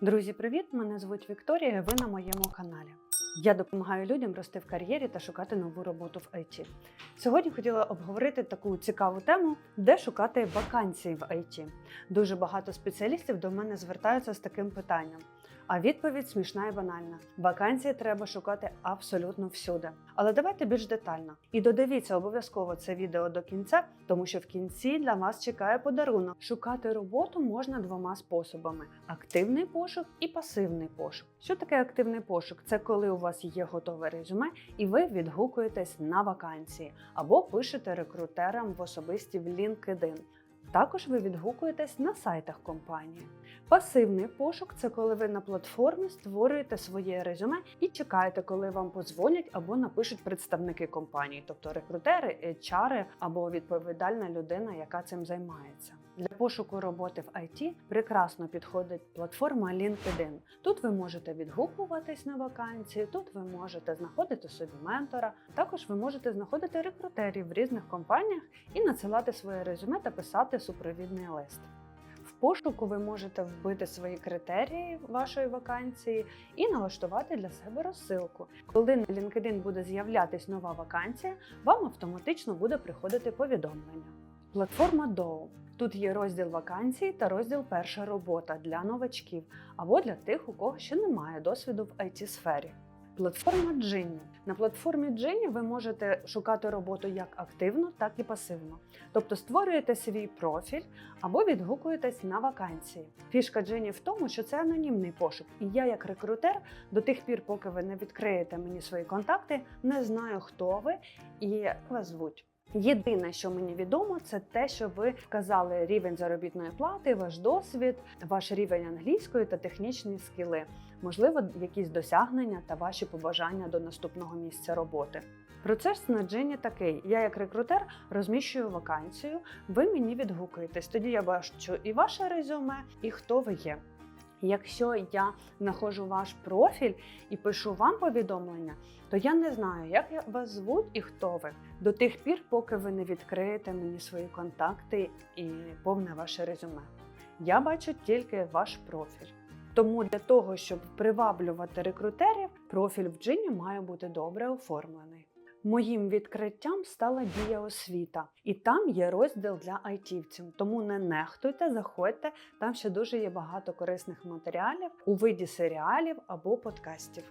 Друзі, привіт! Мене звуть Вікторія. Ви на моєму каналі. Я допомагаю людям рости в кар'єрі та шукати нову роботу в IT. Сьогодні хотіла обговорити таку цікаву тему, де шукати вакансії в IT. Дуже багато спеціалістів до мене звертаються з таким питанням. А відповідь смішна і банальна: вакансії треба шукати абсолютно всюди. Але давайте більш детально. І додивіться обов'язково це відео до кінця, тому що в кінці для вас чекає подарунок. Шукати роботу можна двома способами: активний пошук і пасивний пошук. Що таке активний пошук? Це коли у вас є готове резюме, і ви відгукуєтесь на вакансії або пишете рекрутерам в особисті в LinkedIn. Також ви відгукуєтесь на сайтах компанії. Пасивний пошук це коли ви на платформі створюєте своє резюме і чекаєте, коли вам подзвонять або напишуть представники компанії, тобто рекрутери, HR або відповідальна людина, яка цим займається. Для пошуку роботи в IT прекрасно підходить платформа LinkedIn. Тут ви можете відгукуватись на вакансії, тут ви можете знаходити собі ментора. Також ви можете знаходити рекрутерів в різних компаніях і надсилати своє резюме та писати супровідний лист. В пошуку ви можете вбити свої критерії вашої вакансії і налаштувати для себе розсилку. Коли на LinkedIn буде з'являтись нова вакансія, вам автоматично буде приходити повідомлення. Платформа Dow. Тут є розділ вакансій та розділ Перша робота для новачків або для тих, у кого ще немає досвіду в it сфері Платформа Джинні. На платформі Джинні ви можете шукати роботу як активно, так і пасивно. Тобто створюєте свій профіль або відгукуєтесь на вакансії. Фішка Джинні в тому, що це анонімний пошук. І я, як рекрутер, до тих пір, поки ви не відкриєте мені свої контакти, не знаю, хто ви і як вас звуть. Єдине, що мені відомо, це те, що ви вказали рівень заробітної плати, ваш досвід, ваш рівень англійської та технічні скіли, можливо, якісь досягнення та ваші побажання до наступного місця роботи. Процес на джині такий: я, як рекрутер, розміщую вакансію, ви мені відгукуєтесь. Тоді я бачу і ваше резюме, і хто ви є. Якщо я знаходжу ваш профіль і пишу вам повідомлення, то я не знаю, як вас звуть і хто ви до тих пір, поки ви не відкриєте мені свої контакти і повне ваше резюме. Я бачу тільки ваш профіль. Тому для того, щоб приваблювати рекрутерів, профіль в Джині має бути добре оформлений. Моїм відкриттям стала дія освіта, і там є розділ для айтівців. Тому не нехтуйте, заходьте. Там ще дуже є багато корисних матеріалів у виді серіалів або подкастів.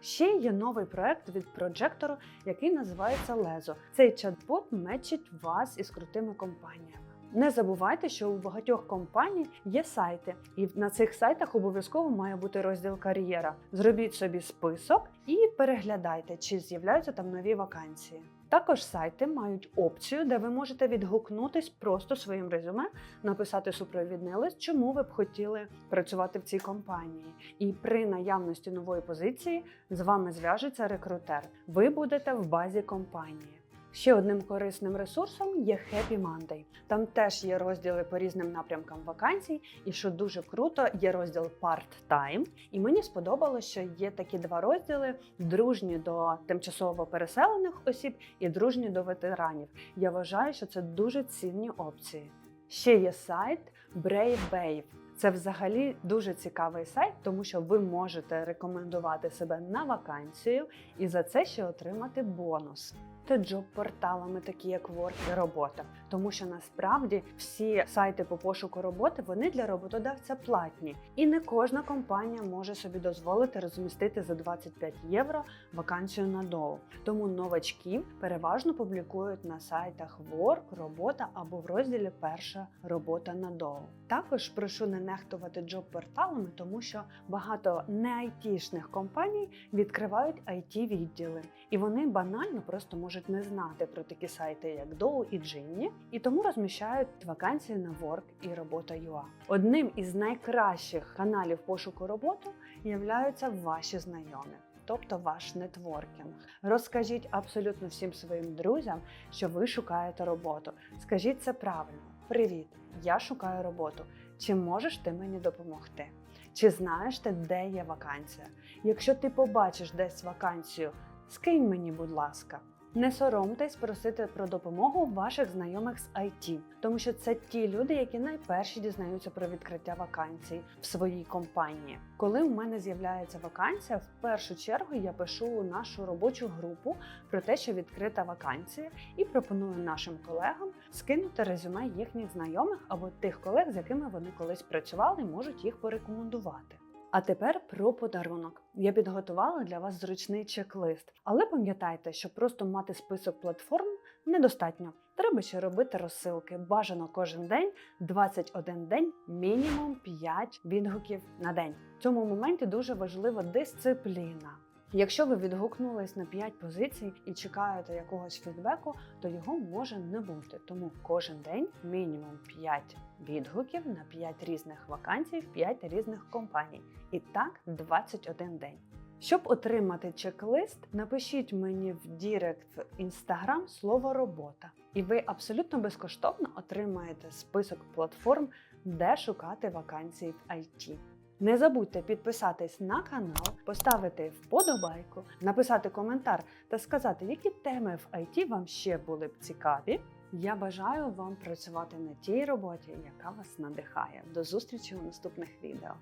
Ще є новий проект від Проджектору, який називається Лезо. Цей чат-бот мечить вас із крутими компаніями. Не забувайте, що у багатьох компаній є сайти, і на цих сайтах обов'язково має бути розділ кар'єра. Зробіть собі список і переглядайте, чи з'являються там нові вакансії. Також сайти мають опцію, де ви можете відгукнутись просто своїм резюме, написати супровідний лист, чому ви б хотіли працювати в цій компанії. І при наявності нової позиції з вами зв'яжеться рекрутер. Ви будете в базі компанії. Ще одним корисним ресурсом є Happy Monday. Там теж є розділи по різним напрямкам вакансій, і що дуже круто, є розділ Part-Time. І мені сподобалося, що є такі два розділи: дружні до тимчасово переселених осіб і дружні до ветеранів. Я вважаю, що це дуже цінні опції. Ще є сайт Brave Babe. Це взагалі дуже цікавий сайт, тому що ви можете рекомендувати себе на вакансію і за це ще отримати бонус. Та джоб-порталами, такі як Work і робота, тому що насправді всі сайти по пошуку роботи вони для роботодавця платні, і не кожна компанія може собі дозволити розмістити за 25 євро вакансію на доу. Тому новачків переважно публікують на сайтах Work, робота або в розділі Перша робота на доу. Також прошу не нехтувати джоб-порталами, тому що багато не айтішних компаній відкривають it відділи, і вони банально просто можуть не знати про такі сайти, як Dow і Джинні, і тому розміщають вакансії на Work і робота.ua. Одним із найкращих каналів пошуку роботи являються ваші знайомі. Тобто ваш нетворкінг. Розкажіть абсолютно всім своїм друзям, що ви шукаєте роботу. Скажіть це правильно. Привіт! Я шукаю роботу. Чи можеш ти мені допомогти? Чи знаєш ти, де є вакансія? Якщо ти побачиш десь вакансію, скинь мені, будь ласка. Не соромтесь просити про допомогу ваших знайомих з IT, тому що це ті люди, які найперші дізнаються про відкриття вакансій в своїй компанії. Коли у мене з'являється вакансія, в першу чергу я пишу у нашу робочу групу про те, що відкрита вакансія, і пропоную нашим колегам скинути резюме їхніх знайомих або тих колег, з якими вони колись працювали, можуть їх порекомендувати. А тепер про подарунок. Я підготувала для вас зручний чек-лист, але пам'ятайте, що просто мати список платформ недостатньо. Треба ще робити розсилки. Бажано кожен день 21 день, мінімум 5 відгуків на день. В цьому моменті дуже важлива дисципліна. Якщо ви відгукнулись на 5 позицій і чекаєте якогось фідбеку, то його може не бути. Тому кожен день мінімум 5 відгуків на 5 різних вакансій в 5 різних компаній. І так 21 день. Щоб отримати чек-лист, напишіть мені в Дірект в інстаграм слово робота, і ви абсолютно безкоштовно отримаєте список платформ, де шукати вакансії в IT. Не забудьте підписатись на канал, поставити вподобайку, написати коментар та сказати, які теми в IT вам ще були б цікаві. Я бажаю вам працювати на тій роботі, яка вас надихає. До зустрічі у наступних відео.